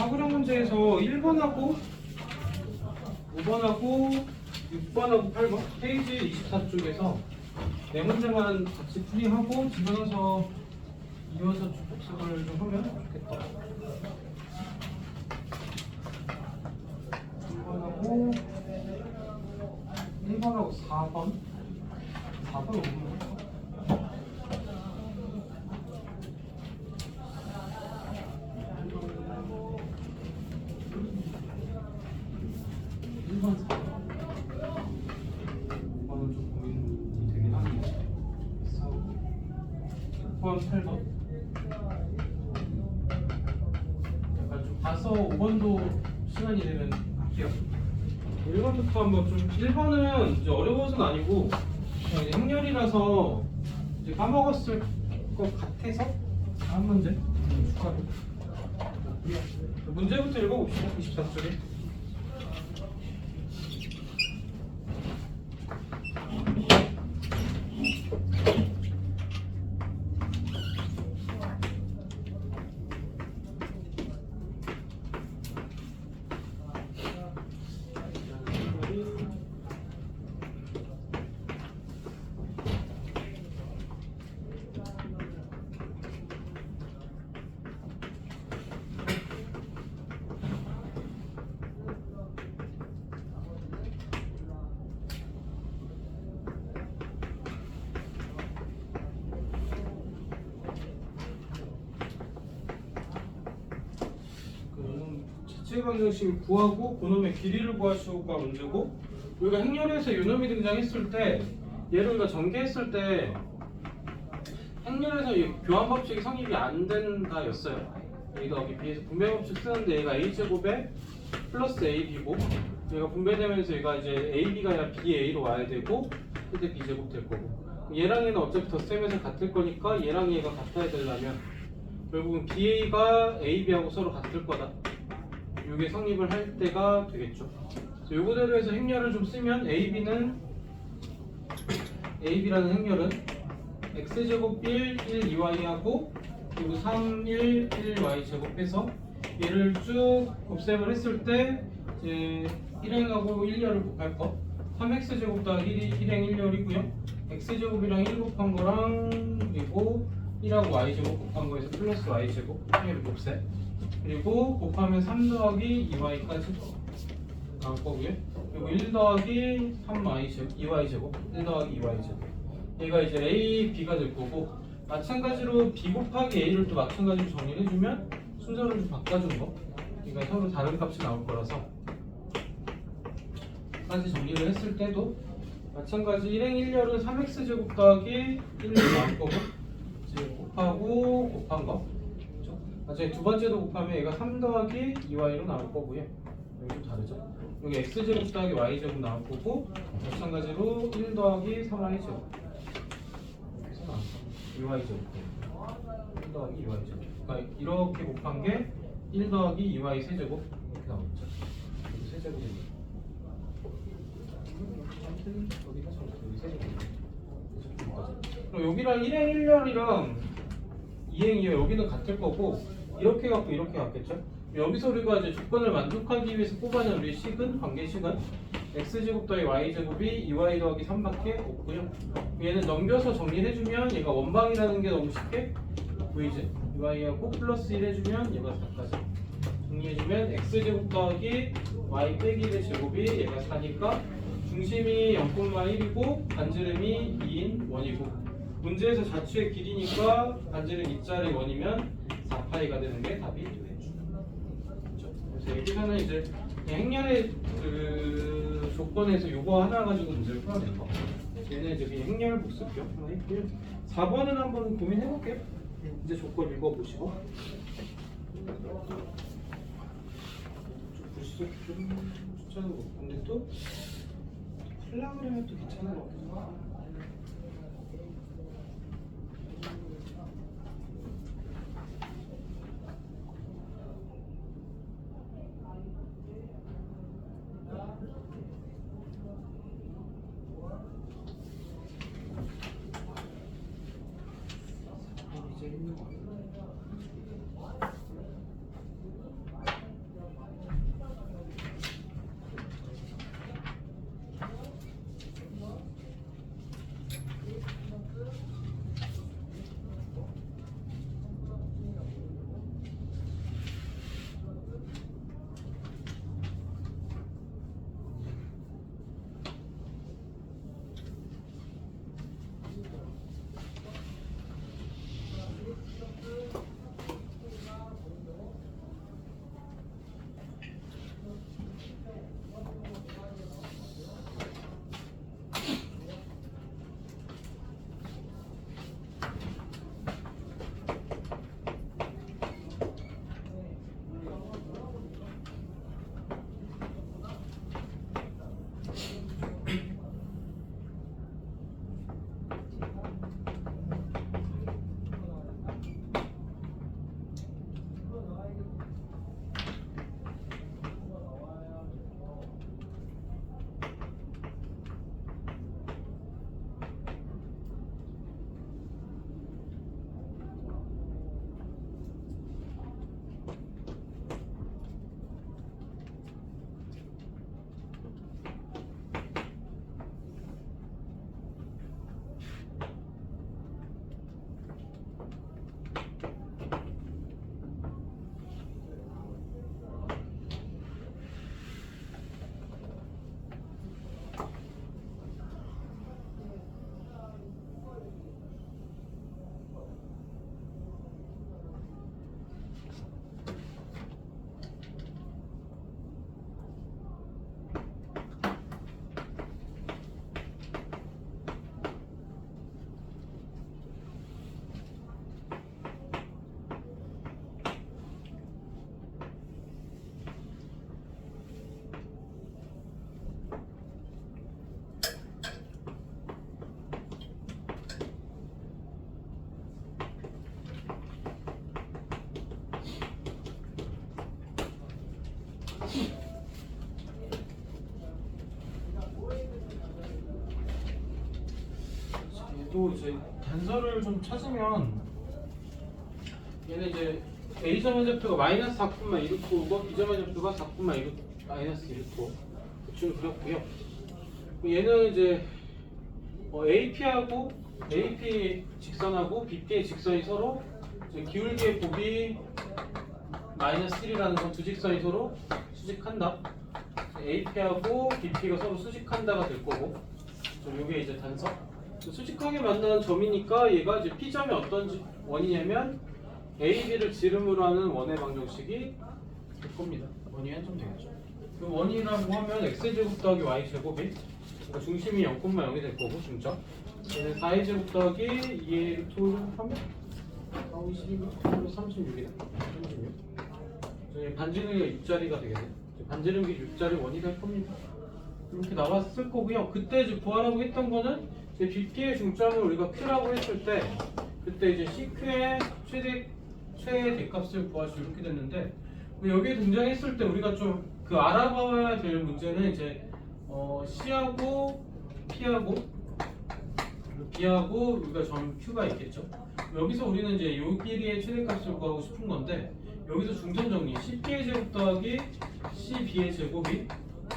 사고력 문제에서 1번하고 5번하고 6번하고 8번 페이지 24쪽에서 네 문제만 같이 풀이하고 집어넣어서 이어서 쭉 복습을 좀 하면 좋겠다. 1번하고 1번하고 4번 4번 5번 일번 4번 5번은 좀 고민이 되긴 하는데 6번 8번. 약간 좀 봐서 5번도 시간이 되면 할게요. 1번부터 한번 좀 1번은 이제 어려워서는 아니고 그냥 이제 행렬이라서 이제 까먹었을 것 같아서. 다음 문제. 음, 축하로 문제부터 읽어봅시다 24쪽에 그럼 자체 방정식을 구하고 그놈의 길이를 구하시오가 문제고 우리가 행렬에서 요놈이 등장했을 때 얘를 우리가 전개했을 때 행렬에서 이 교환 법칙이 성립이 안 된다였어요. 얘가 여기 비해서 분배 법칙 쓰는데 얘가 a 제곱에 플러스 ab고 얘가 분배되면서 얘가 이제 ab가 아니라 ba로 와야 되고 그때 b 제곱 될 거고 얘랑 얘는 어차피 덧셈에서 같을 거니까 얘랑 얘가 같아야 되려면 결국은 BA가 AB하고 서로 같을 거다. 이게 성립을 할 때가 되겠죠. 요거대로 해서 행렬을 좀 쓰면 AB는 AB라는 행렬은 x제곱 1, 1, 2y하고 그리고 3, 1, 1y 제곱해서 얘를 쭉 곱셈을 했을 때 이제 1행하고 1열을 곱할 거 3x 제곱 더하기 1, 1행 1열이고요. x제곱이랑 1 곱한 거랑 그리고 1하고 y제곱 곱한 거에서 플러스 y제곱 행렬을 곱셈 그리고 곱하면 3 더하기 2y까지 나올 거고요. 그리고 1 더하기 3y제곱 2y제곱 1 더하기 2y제곱 얘가 이제 a, b가 될 거고 마찬가지로 b 곱하기 a를 또 마찬가지로 정리를 해주면 순서를 좀 바꿔준 거 그러니까 서로 다른 값이 나올 거라서 까지 정리를 했을 때도 마찬가지 1행 1열은 3x 제곱 더하기 1이 나올 거고 이제 곱하고 곱한 거? 나중에 두 번째도 곱하면 얘가 3 더하기 2y로 나올 거고요. 여기 좀 다르죠? 여기 x 제곱 더하기 y 제곱 나올 거고 마찬가지로 1 더하기 3y 제곱. 그래서 거 2y 제곱. 1 더하기 2y 제곱. 그러니까 이렇게 곱한 게 1 더하기 2y 세제곱. 이렇게 나오겠죠? 여기 세제곱입니다 여기가 정답 여기 세제곱 그럼 여기랑 1행 1열이랑 2행이요. 여기는 같을 거고 이렇게 갖고 이렇게 같겠죠? 여기서 우리가 이제 조건을 만족하기 위해서 뽑아낸 우리 식은 관계식은 x제곱 더하기 y제곱이 2y 더하기 3밖에 없고요. 얘는 넘겨서 정리해주면 얘가 원방이라는 게 너무 쉽게 보이지? 2y하고 플러스 1 해주면 얘가 4까지. 정리해주면 x제곱 더하기 y 빼기 1의 제곱이 얘가 4니까 중심이 0,1이고 반지름이 2인 원이고. 문제에서 자취의 길이니까 반지름 2짜리 원이면 4파이가 되는 게 답이. 그렇죠? 그래서 여기서는 이제 행렬의 그 조건에서 요거 하나 가지고 문제를 풀어낸 거. 얘는 이제 그냥 행렬 복습표 하나 했고요. 4번은 한번 고민해볼게요. 이제 조건 읽어보시고. 좀 불쑥 좀 추천하고 근데 또 풀라 그러면 또 괜찮은 것. 이제 또 이제 단서를 좀 찾으면 얘는 이제 A점의 좌표가 마이너스 4푼만 1루트고 B점의 좌표가 4푼만 1루 마이너스 1루트 대충 그렸고요. 얘는 이제 어, AP하고 AP 직선하고 BP의 직선이 서로 기울기의 곱이 마이너스 1이라는 건 두 직선이 서로 수직한다. AP하고 BP가 서로 수직한다가 될 거고 좀 이게 이제 단서 수직하게 만나는 점이니까 얘가 이제 P점이 어떤 지- 원이냐면 AB를 지름으로 하는 원의 방정식이 될 겁니다. 원이 한점 되겠죠. 그 원이라고 하면 X제곱 더하기 Y제곱이 그러니까 중심이 0,0이 될 거고 중점 얘는 4A제곱 더하기 2A 토를 하면 4, 5, 12, 36이다 36 저희 반지름이 6자리가 되겠네. 반지름이 6자리 원이 될 겁니다 이렇게 나왔을 거고요. 그때 이제 구하라고 했던 거는 이제 BP의 중점을 우리가 Q라고 했을 때 그때 이제 CQ의 최대 최대 대값을 구할 수 이렇게 됐는데 뭐 여기에 등장했을 때 우리가 좀 그 알아봐야 될 문제는 이제 어 C하고 P하고 B하고 우리가 점 Q가 있겠죠. 여기서 우리는 이제 요 길이의 최대값을 구하고 싶은 건데 여기서 중점 정리 CP의 제곱 더하기 CB의 제곱이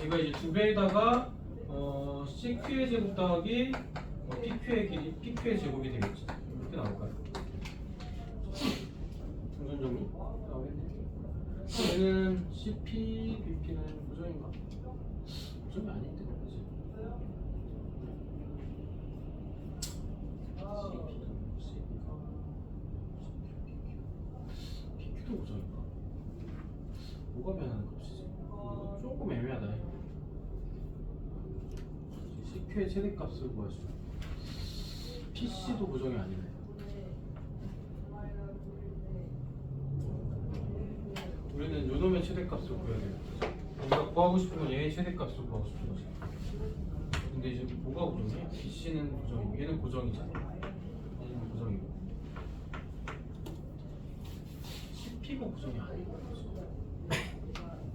얘가 이제 두 배에다가 어, CQ의 제곱 더하기 어, PQ의 길이 PQ의 제곱이 되겠죠. 이렇게 나올까요? 중점 정리. 다음에 얘는 CP, BP는 고정인가? 고정이 아닌데, 그지? PQ도 고정인가? 뭐가 변하는 값이지? 이거 조금 애매하다. CQ의 최대값을 구하죠. PC도 고정이 아니네. 우리는 요놈의 최대값을 구해야 돼요. 우리가 구하고 싶은 건 얘의 최대값을 구하고 싶은 거지. 근데 이제 뭐가 고정이야? BC는 고정이고 얘는 고정이잖아. 얘는 고정이고. CP가 고정이 아니고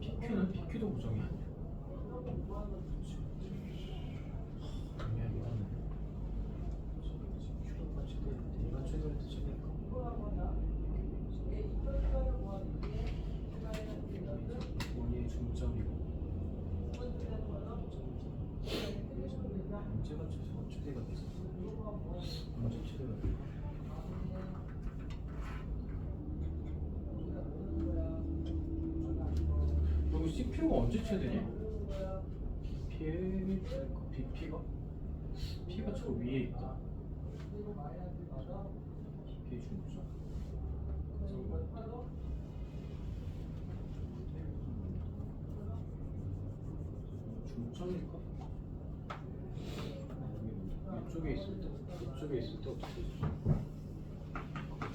PQ는 PQ도 고정이 아니야. 애매하긴 하네. Q가 최대인데 얘가 최대일 때 최대일까? 원의 중점이고 문제가 최소 최대가 됐어. 문제 최대가 됐어. 여기 CPU가 언제 최대냐? BP의 BP가 P가 저 위에 있다. BP의 중점. 중점일까? 이쪽에 있을 때, 이 쪽에 있을 때 어떻게 되지?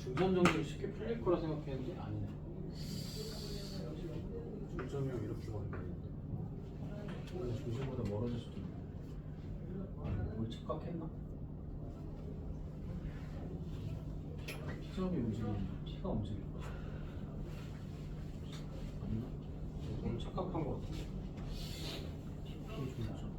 중점 정리를 쉽게 풀릴 거라 생각했는데 아니네. 중점이면 이렇게 버리겠는데. 원래 중심보다 멀어질 수도 있네. 뭘 착각했나? P점이 움직이는 P가 움직일 거야. 맞나? 오늘 착각한 것 같은데. P 중점.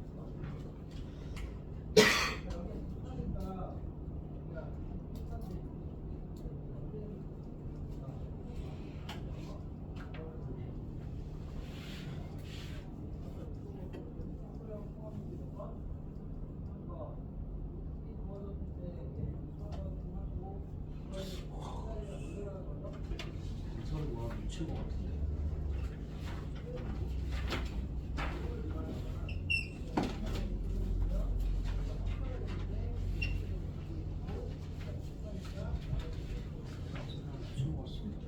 것 같은데. 것 같습니다.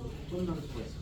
어떤 단수가 있을까?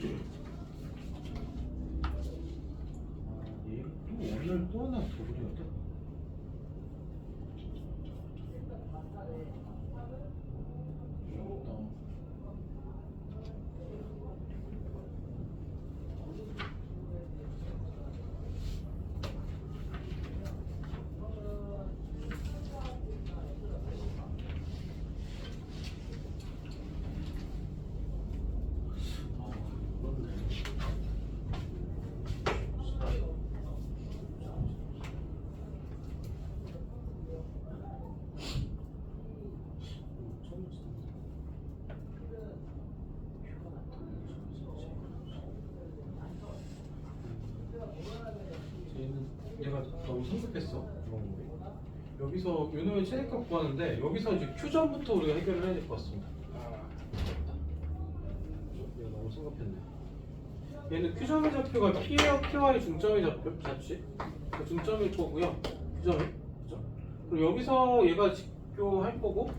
do. 여기서 요놈의 최대값 구하는데 여기서 이제 큐점부터 우리가 해결을 해야 될 것 같습니다. 이거 너무 성급했네. 얘는 큐점의 좌표가 P와 P와의 중점의 좌표 좌치 그 중점일 거고요. 큐점이 그죠? 그리고 여기서 얘가 직교할 거고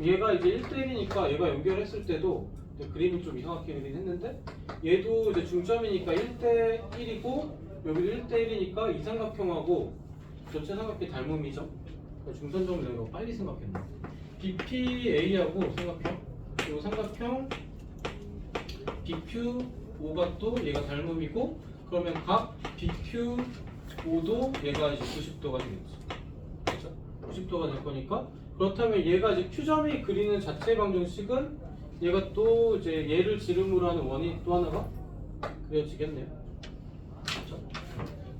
얘가 이제 1대1이니까 얘가 연결했을 때도 그림이 좀 이상하게 그리긴 했는데 얘도 이제 중점이니까 1대1이고 여기도 1대1이니까 이 삼각형하고 전체 삼각형 닮음이죠. 그러니까 중선점 내가 빨리 생각했네. BPA하고 삼각형 그리고 삼각형 BQ5가 또 얘가 닮음이고 그러면 각 BQ5도 얘가 이제 90도가 되겠지. 그렇죠? 90도가 될 거니까 그렇다면 얘가 이제 Q점이 그리는 자체 방정식은 얘가 또 이제 얘를 지름으로 하는 원이 또 하나가 그려지겠네요. 그렇죠?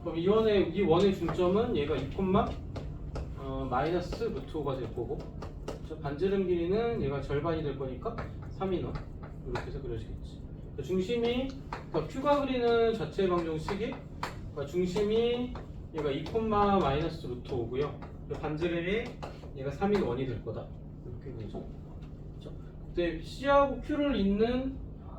그럼 이 원의 이 원의 중점은 얘가 2, 어, 마이너스 루트 5가 될 거고? 반지름 길이는 얘가 절반이 될 거니까 3인원 이렇게 해서 그려지겠지. 그러니까 중심이 그러니까 Q가 그리는 자체 방정식이 그러니까 중심이 얘가 2, 마이너스 루트 5고요. 반지름이 얘가 3인 원이 될 거다. 이렇게 되죠. 그때 C하고 Q를 잇는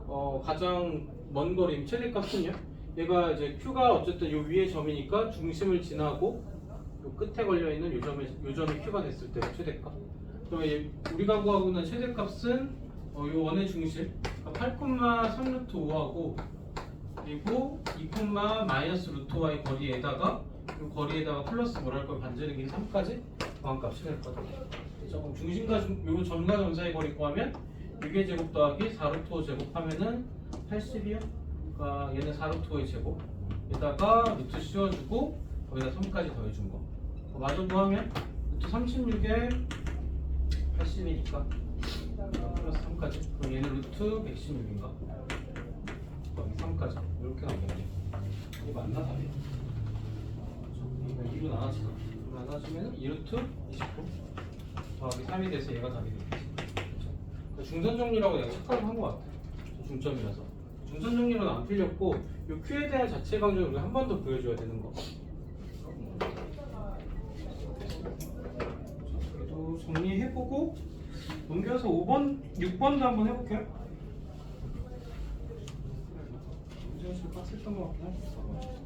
어, 가장 먼 거리인 최대값은요. 얘가 이제 Q가 어쨌든 요 위에 점이니까 중심을 지나고 요 끝에 걸려 있는 요 점이 요 점이 Q가 됐을 때 최대값. 그러면 얘- 우리가 구하고 있는 최대값은 어, 요 원의 중심 8,3 루트 5하고 그리고 2, 마이너스 루트 5의 거리에다가 이 거리에다가 플러스 뭐랄 걸 반지름 길이 3까지 광값이 될. 그죠? 그럼 중심과 중, 요 점과 점 사이 거리 구하면 6의 제곱 더하기 4 루트 5 제곱하면은 80이요. 그러니까 얘는 4 루트 5의 제곱. 에다가 루트 씌워주고 거기다 3까지 더해준 거. 마저 구하면 루트 36에 80이니까 플러스 3까지. 그럼 얘는 루트 116인가? 거기 3까지. 이렇게 나오겠네. 이거 맞나 답이? 이거 2로 나눠지나? 2로 나눠지면 2루트 29 더하기 3이 돼서 얘가 답이 되겠지. 그러니까 중선 정리라고 내가 착각을 한 것 같아. 저 중점이라서. 중선 정리로는 안 풀렸고 이 Q에 대한 자체 방정을 우리가 한번 더 보여줘야 되는 거. 그래도 정리해보고 넘겨서 5번, 6번도 한번 해볼게요. 문제가 좀 빡셌던 것 같긴 하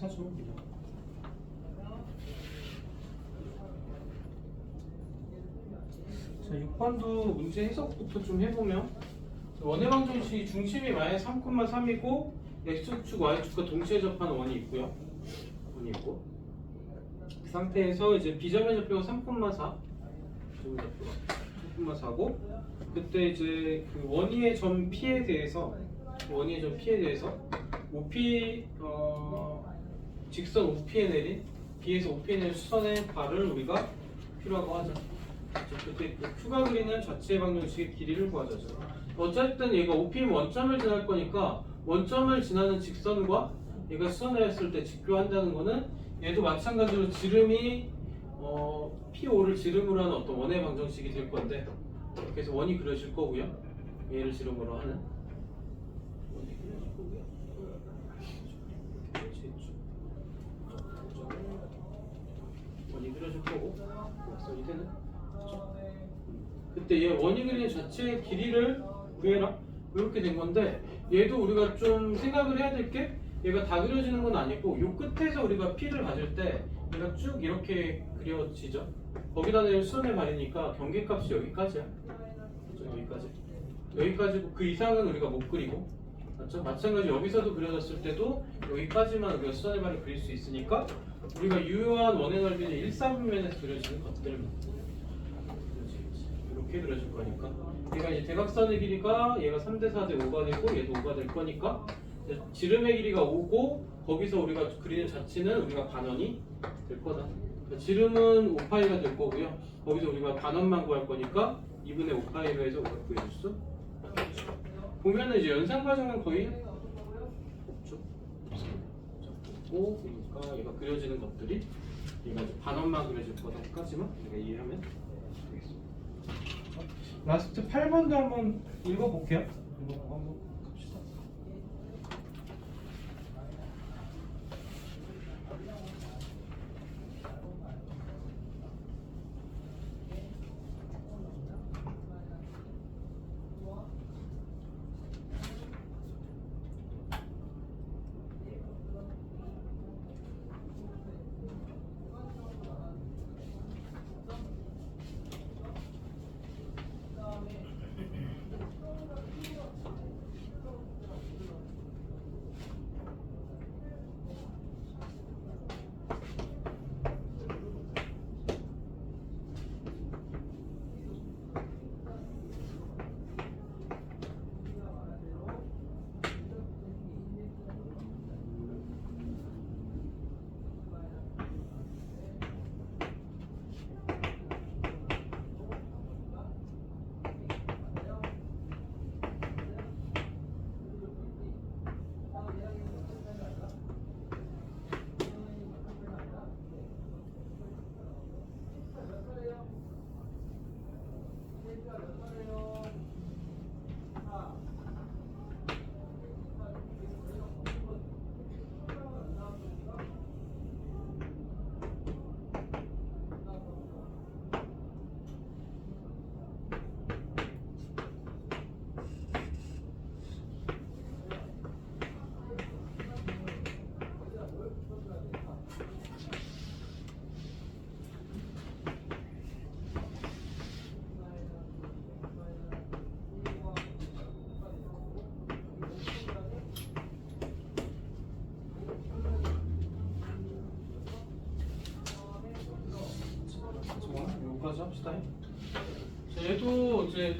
2차 수업이다. 자, 6번도 문제 해석부터 좀 해보면 원해방정식 중심이 마이너스 3,3이고 x축, y축과 동시에 접하는 원이 있고요. 원이 있고 그 상태에서 이제 비점의 좌표가 3,4 비점의 좌표가 3,4고 그때 이제 그 원위의 점 P에 대해서 원위의 점 P에 대해서 5p 어, 직선 OP에 내린 B에서 OP에 내린 수선의 발을 우리가 하죠. 그렇죠? 그때 그 Q가 그리는 자체 방정식의 길이를 구하죠. 어쨌든 얘가 OP 원점을 지날 거니까 원점을 지나는 직선과 얘가 수선을 했을 때 직교한다는 거는 얘도 마찬가지로 지름이 어, P5를 지름으로 하는 어떤 원의 방정식이 될 건데 그래서 원이 그려질 거고요. 얘를 지름으로 하는 원이 그려질 거고요. 때는 그쵸? 그때 얘 그리는 자체의 길이를 구해라. 이렇게 된 건데 얘도 우리가 좀 생각을 해야 될 게 얘가 다 그려지는 건 아니고 요 끝에서 우리가 P를 가질 때 얘가 쭉 이렇게 그려지죠. 거기다 낼 수원의 발이니까 경계값이 여기까지야. 그죠? 여기까지. 여기까지고 그 이상은 우리가 못 그리고. 맞죠? 마찬가지 여기서도 그려졌을 때도 여기까지만 우리가 수선의 발을 그릴 수 있으니까 우리가 유효한 원의 넓이는 1, 4분면에서 그려지는 것들만 이렇게 그려질 거니까. 얘가 이제 대각선의 길이가 얘가 3대 4대 5가 되고 얘도 5가 될 거니까 지름의 길이가 5고 거기서 우리가 그리는 자체는 우리가 반원이 될 거다. 그러니까 지름은 5파이가 될 거고요. 거기서 우리가 반원만 구할 거니까 2분의 5파이로 해서 우리가 구해줄 수 보면은 이제 연산 과정은 거의 없죠 없고 그러니까 얘가 그려지는 것들이 얘가 이제 반원만 그려질 거다까지만 우리가 이해하면 되겠습니다 라스트 8번도 한번 읽어볼게요. 이거 한번 합시다. 자, 얘도 이제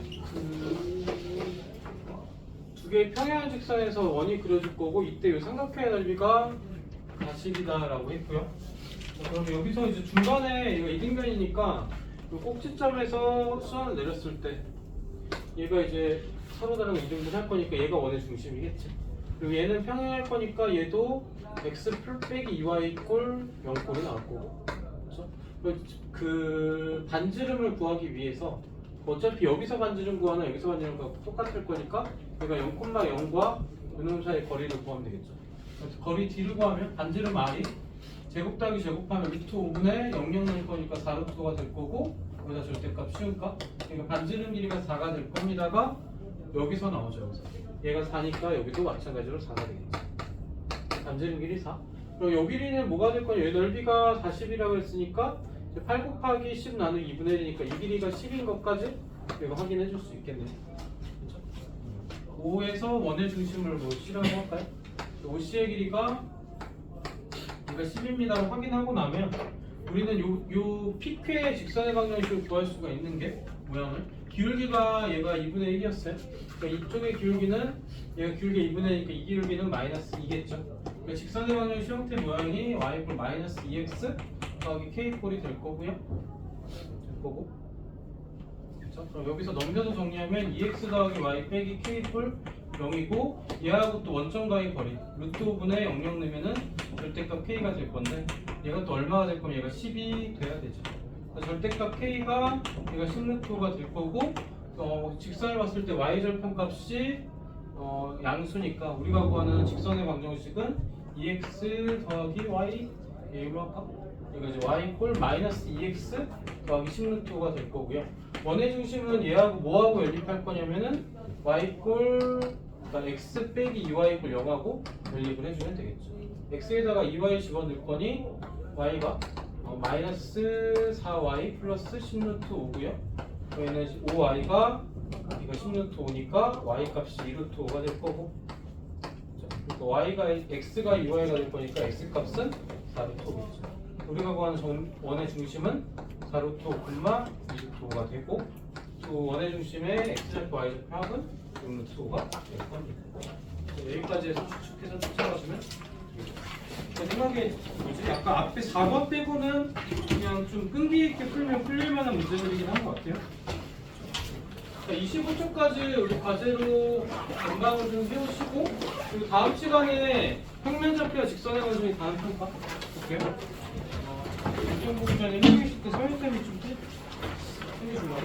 그두 개의 평행한 직선에서 원이 그려질 거고 이때 이 삼각형의 넓이가 40이다라고 했고요. 자, 그럼 여기서 이제 중간에 얘가 이등변이니까 이 꼭지점에서 수완을 내렸을 때 얘가 이제 서로 다른 거 이등분 할 거니까 얘가 원의 중심이겠지. 그리고 얘는 평행할 거니까 얘도 x 풀 빼기 2y 꼴 0꼴이 나올 거고. 그 반지름을 구하기 위해서 어차피 여기서 반지름 구하나 여기서 반지름 구하고 똑같을 거니까 얘가 0,0과 요놈 사이의 거리를 구하면 되겠죠. 거리 D를 구하면 반지름 R이 제곱 더하기 제곱하면 루트 5분의 0,0 넣을 거니까 4루트가 될 거고 여기다 절대값 씌울까? 그러니까 반지름 길이가 4가 될 겁니다가 여기서 나오죠 여기서 얘가 4니까 여기도 마찬가지로 4가 되겠죠 반지름 길이 4 그럼 요 길이는 뭐가 될 거냐? 얘 넓이가 40이라고 했으니까 8 곱하기 10 나누기 2분의 1이니까 이 길이가 10인 것까지 이거 확인해 줄 수 있겠네요. 그렇죠? 5에서 원의 중심을 뭐 C라고 할까요? OC의 길이가 그러니까 10입니다를 확인하고 나면 우리는 요, 요 PQ의 직선의 방정식을 구할 수가 있는 게 모양을 기울기가 얘가 2분의 1이었어요. 그러니까 이쪽의 기울기는 얘가 기울기 2분의 1이니까 이 기울기는 마이너스 2겠죠. 그러니까 직선의 방정식 형태 모양이 y 꼴 마이너스 2x 더하기 k 꼴이 될 거고요. 될 거고. 그렇죠? 그럼 여기서 넘겨서 정리하면 2x 더하기 y 빼기 k 꼴 0이고 얘하고 또 원점과의 거리 루트 5분의 00 넣으면은 절대값 k가 될 건데 얘가 또 얼마가 될 거면 얘가 10이 돼야 되죠. 절대값 k가 얘가 10루트 5가 될 거고 어, 직선을 봤을 때 y 절편값이 어, 양수니까 우리가 구하는 직선의 방정식은 2x 더하기 y 얘로 할까? 이거 이제 y 꼴 마이너스 2x 더하기 10루트 5가 될 거고요. 원의 중심은 얘하고 뭐하고 연립할 거냐면은 y 꼴 그러니까 x 빼기 2y 꼴 0하고 연립을 해주면 되겠죠. x에다가 2y 집어넣을 거니 y가 어, 마이너스 4y 플러스 10루트 5고요. 여기는 5y가 이거 10루트 5니까 y 값이 2루트 5가 될 거고 그러니까 y가 x가 2y가 될 거니까 x 값은 4루트 5겠죠. 우리가 구하는 정, 원의 중심은 4루트 5, 2루트 5가 되고 또 원의 중심의 x좌표 y좌표 합은 6루트 5가 될 겁니다. 여기까지 해서 추측해서 추측하시면 제 생각에 뭐지? 약간 앞에 4번 빼고는 그냥 좀 끈기 있게 풀면 풀릴 만한 문제들이긴 한 것 같아요. 자, 25초까지 우리 과제로 건강을 좀 해오시고 그리고 다음 시간에 평면좌표와 직선의 관점이 다음 평가 볼게요. 어, 이정 보기 전에 해주실 때 설명점이 좀 해주시면